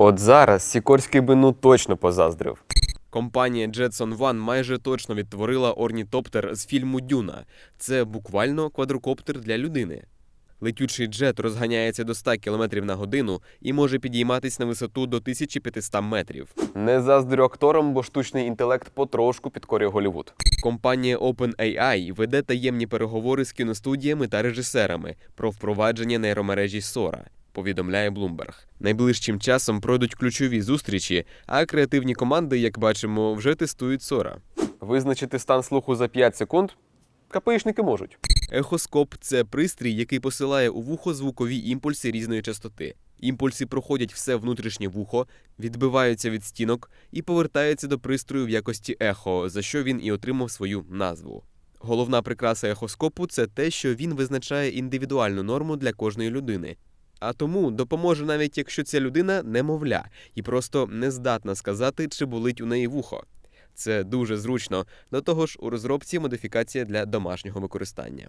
От зараз Сікорський би ну точно позаздрив. Компанія Jetson One майже точно відтворила орнітоптер з фільму Дюна. Це буквально квадрокоптер для людини. Летючий джет розганяється до 100 км на годину і може підійматись на висоту до 1500 метрів. Не заздрю акторам, бо штучний інтелект потрошку підкорює Голівуд. Компанія OpenAI веде таємні переговори з кіностудіями та режисерами про впровадження нейромережі Sora. Повідомляє Bloomberg. Найближчим часом пройдуть ключові зустрічі, а креативні команди, як бачимо, вже тестують Sora. Визначити стан слуху за 5 секунд КПІшники можуть. Ехоскоп це пристрій, який посилає у вухо звукові імпульси різної частоти. Імпульси проходять все внутрішнє вухо, відбиваються від стінок і повертаються до пристрою в якості ехо, за що він і отримав свою назву. Головна прикраса ехоскопу це те, що він визначає індивідуальну норму для кожної людини. А тому допоможе навіть якщо ця людина немовля і просто не здатна сказати, чи болить у неї вухо. Це дуже зручно. До того ж, у розробці модифікація для домашнього використання.